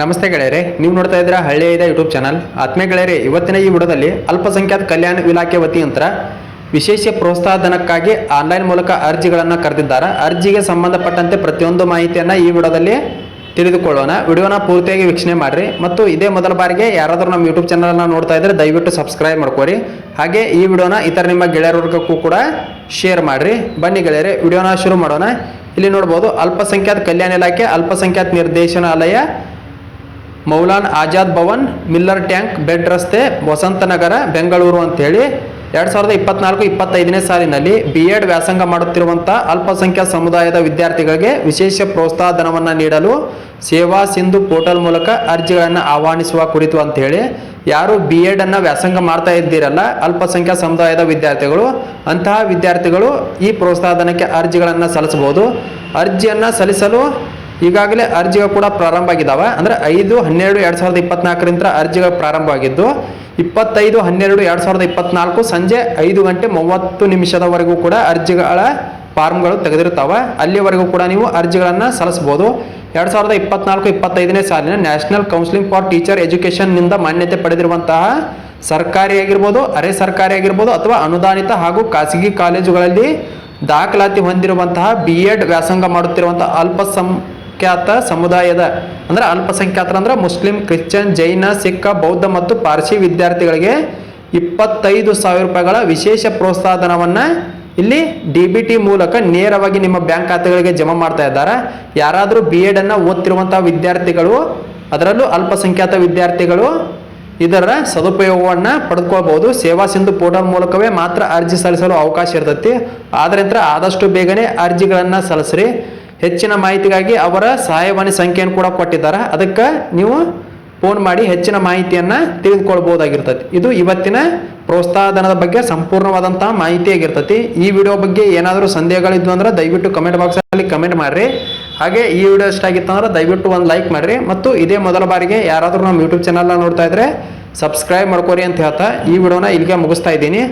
ನಮಸ್ತೆ ಗೆಳೆಯರೆ, ನೀವು ನೋಡ್ತಾ ಇದ್ದೀರಾ ಹಳ್ಳಿಯ ಇದೆ ಯೂಟ್ಯೂಬ್ ಚಾನಲ್ ಆತ್ಮೀಯ ಗೆಳೆಯರೆ, ಇವತ್ತಿನ ಈ ವಿಡಿಯೋದಲ್ಲಿ ಅಲ್ಪಸಂಖ್ಯಾತ ಕಲ್ಯಾಣ ಇಲಾಖೆ ವತಿಯಂತರ ವಿಶೇಷ ಪ್ರೋತ್ಸಾಹಧನಕ್ಕಾಗಿ ಆನ್ಲೈನ್ ಮೂಲಕ ಅರ್ಜಿಗಳನ್ನು ಕರೆದಿದ್ದಾರೆ. ಅರ್ಜಿಗೆ ಸಂಬಂಧಪಟ್ಟಂತೆ ಪ್ರತಿಯೊಂದು ಮಾಹಿತಿಯನ್ನು ಈ ವಿಡಿಯೋದಲ್ಲಿ ತಿಳಿದುಕೊಳ್ಳೋಣ. ವಿಡಿಯೋನ ಪೂರ್ತಿಯಾಗಿ ವೀಕ್ಷಣೆ ಮಾಡಿರಿ. ಮತ್ತು ಇದೇ ಮೊದಲ ಬಾರಿಗೆ ಯಾರಾದರೂ ನಮ್ಮ ಯೂಟ್ಯೂಬ್ ಚಾನಲನ್ನು ನೋಡ್ತಾ ಇದ್ದರೆ ದಯವಿಟ್ಟು ಸಬ್ಸ್ಕ್ರೈಬ್ ಮಾಡ್ಕೋರಿ. ಹಾಗೆ ಈ ವಿಡಿಯೋನ ಇತರ ನಿಮ್ಮ ಗೆಳೆಯರವರ್ಗಕ್ಕೂ ಕೂಡ ಶೇರ್ ಮಾಡಿರಿ. ಬನ್ನಿ ಗೆಳೆಯರೆ, ವಿಡಿಯೋನ ಶುರು ಮಾಡೋಣ. ಇಲ್ಲಿ ನೋಡ್ಬೋದು, ಅಲ್ಪಸಂಖ್ಯಾತ ಕಲ್ಯಾಣ ಇಲಾಖೆ, ಅಲ್ಪಸಂಖ್ಯಾತ ನಿರ್ದೇಶನಾಲಯ Maulana Azad Bhavan, Miller tank, bed ರಸ್ತೆ, ವಸಂತನಗರ, ಬೆಂಗಳೂರು ಅಂತೇಳಿ ಎರಡು ಸಾವಿರದ ಇಪ್ಪತ್ನಾಲ್ಕು, ಇಪ್ಪತ್ತೈದನೇ ಸಾಲಿನಲ್ಲಿ ಬಿ ಎಡ್ ವ್ಯಾಸಂಗ ಮಾಡುತ್ತಿರುವಂಥ ಅಲ್ಪಸಂಖ್ಯಾತ ಸಮುದಾಯದ ವಿದ್ಯಾರ್ಥಿಗಳಿಗೆ ವಿಶೇಷ ಪ್ರೋತ್ಸಾಹ ಧನವನ್ನು ನೀಡಲು ಸೇವಾ ಸಿಂಧು ಪೋರ್ಟಲ್ ಮೂಲಕ ಅರ್ಜಿಗಳನ್ನು ಆಹ್ವಾನಿಸುವ ಕುರಿತು ಅಂತೇಳಿ ಯಾರು ಬಿ ಎಡನ್ನು ವ್ಯಾಸಂಗ ಮಾಡ್ತಾ ಇದ್ದೀರಲ್ಲ, ಅಲ್ಪಸಂಖ್ಯಾತ ಸಮುದಾಯದ ವಿದ್ಯಾರ್ಥಿಗಳು, ಅಂತಹ ವಿದ್ಯಾರ್ಥಿಗಳು ಈ ಪ್ರೋತ್ಸಾಹ ಧನಕ್ಕೆ ಅರ್ಜಿಗಳನ್ನು ಸಲ್ಲಿಸಬಹುದು. ಅರ್ಜಿಯನ್ನು ಸಲ್ಲಿಸಲು ಈಗಾಗಲೇ ಅರ್ಜಿಗಳು ಕೂಡ ಪ್ರಾರಂಭ ಆಗಿದ್ದಾವೆ ಅಂದ್ರೆ ಐದು, ಹನ್ನೆರಡು, ಎರಡು ಸಾವಿರದ ಇಪ್ಪತ್ನಾಲ್ಕರಿಂದ ಅರ್ಜಿಗಳು ಪ್ರಾರಂಭವಾಗಿದ್ದು ಇಪ್ಪತ್ತೈದು, ಹನ್ನೆರಡು, ಎರಡು ಸಾವಿರದ ಇಪ್ಪತ್ನಾಲ್ಕು ಸಂಜೆ ಐದು ಗಂಟೆ ಮೂವತ್ತು ನಿಮಿಷದವರೆಗೂ ಕೂಡ ಅರ್ಜಿಗಳ ಫಾರ್ಮ್ಗಳು ತೆಗೆದಿರ್ತಾವೆ ಅಲ್ಲಿವರೆಗೂ ಕೂಡ ನೀವು ಅರ್ಜಿಗಳನ್ನು ಸಲ್ಲಿಸ್ಬೋದು ಎರಡು ಸಾವಿರದ ಇಪ್ಪತ್ನಾಲ್ಕು, ಇಪ್ಪತ್ತೈದನೇ ಸಾಲಿನ ನ್ಯಾಷನಲ್ ಕೌನ್ಸಿಲಿಂಗ್ ಫಾರ್ ಟೀಚರ್ ಎಜುಕೇಷನ್ನಿಂದ ಮಾನ್ಯತೆ ಪಡೆದಿರುವಂತಹ ಸರ್ಕಾರಿ ಆಗಿರ್ಬೋದು, ಅರೆ ಸರ್ಕಾರಿ ಆಗಿರ್ಬೋದು, ಅಥವಾ ಅನುದಾನಿತ ಹಾಗೂ ಖಾಸಗಿ ಕಾಲೇಜುಗಳಲ್ಲಿ ದಾಖಲಾತಿ ಹೊಂದಿರುವಂತಹ ಬಿ ಎಡ್ ವ್ಯಾಸಂಗ ಮಾಡುತ್ತಿರುವಂತಹ ಅಲ್ಪಸಂಖ್ಯಾತ ಸಮುದಾಯದ, ಅಂದ್ರೆ ಅಲ್ಪಸಂಖ್ಯಾತರ ಅಂದ್ರೆ ಮುಸ್ಲಿಂ, ಕ್ರಿಶ್ಚಿಯನ್, ಜೈನ, ಸಿಖ್, ಬೌದ್ಧ ಮತ್ತು ಪಾರ್ಸಿ ವಿದ್ಯಾರ್ಥಿಗಳಿಗೆ ಇಪ್ಪತ್ತೈದು ಸಾವಿರ ರೂಪಾಯಿಗಳ ವಿಶೇಷ ಪ್ರೋತ್ಸಾಹಧನವನ್ನು ಇಲ್ಲಿ ಡಿ ಬಿ ಟಿ ಮೂಲಕ ನೇರವಾಗಿ ನಿಮ್ಮ ಬ್ಯಾಂಕ್ ಖಾತೆಗಳಿಗೆ ಜಮಾ ಮಾಡ್ತಾ ಇದ್ದಾರೆ. ಯಾರಾದರೂ ಬಿ ಎಡನ್ನು ಓದ್ತಿರುವಂತಹ ವಿದ್ಯಾರ್ಥಿಗಳು, ಅದರಲ್ಲೂ ಅಲ್ಪಸಂಖ್ಯಾತ ವಿದ್ಯಾರ್ಥಿಗಳು ಇದರ ಸದುಪಯೋಗವನ್ನು ಪಡೆದುಕೊಳ್ಬಹುದು ಸೇವಾ ಸಿಂಧು ಪೋರ್ಟಲ್ ಮೂಲಕವೇ ಮಾತ್ರ ಅರ್ಜಿ ಸಲ್ಲಿಸಲು ಅವಕಾಶ ಇರ್ತೈತಿ. ಆದ್ರಿಂದ ಆದಷ್ಟು ಬೇಗನೆ ಅರ್ಜಿಗಳನ್ನು ಸಲ್ಲಿಸ್ರಿ. ಹೆಚ್ಚಿನ ಮಾಹಿತಿಗಾಗಿ ಅವರ ಸಹಾಯವಾಣಿ ಸಂಖ್ಯೆಯನ್ನು ಕೂಡ ಕೊಟ್ಟಿದ್ದಾರೆ. ಅದಕ್ಕೆ ನೀವು ಫೋನ್ ಮಾಡಿ ಹೆಚ್ಚಿನ ಮಾಹಿತಿಯನ್ನು ತಿಳಿದುಕೊಳ್ಬೋದಾಗಿರ್ತೈತಿ. ಇದು ಇವತ್ತಿನ ಪ್ರೋತ್ಸಾಹಧನದ ಬಗ್ಗೆ ಸಂಪೂರ್ಣವಾದಂತಹ ಮಾಹಿತಿಯಾಗಿರ್ತೈತಿ. ಈ ವಿಡಿಯೋ ಬಗ್ಗೆ ಏನಾದರೂ ಸಂದೇಹಗಳಿದ್ವು ಅಂದ್ರೆ ದಯವಿಟ್ಟು ಕಮೆಂಟ್ ಬಾಕ್ಸಲ್ಲಿ ಕಮೆಂಟ್ ಮಾಡಿರಿ. ಹಾಗೆ ಈ ವಿಡಿಯೋ ಇಷ್ಟ ಆಗಿತ್ತು ಅಂದ್ರೆ ದಯವಿಟ್ಟು ಒಂದು ಲೈಕ್ ಮಾಡಿರಿ. ಮತ್ತು ಇದೇ ಮೊದಲ ಬಾರಿಗೆ ಯಾರಾದರೂ ನಮ್ಮ ಯೂಟ್ಯೂಬ್ ಚಾನಲ್ನ ನೋಡ್ತಾ ಇದ್ರೆ ಸಬ್ಸ್ಕ್ರೈಬ್ ಮಾಡ್ಕೋರಿ ಅಂತ ಹೇಳ್ತಾ ಈ ವಿಡಿಯೋನ ಇಲ್ಲಿಗೆ ಮುಗಿಸ್ತಾ ಇದ್ದೀನಿ.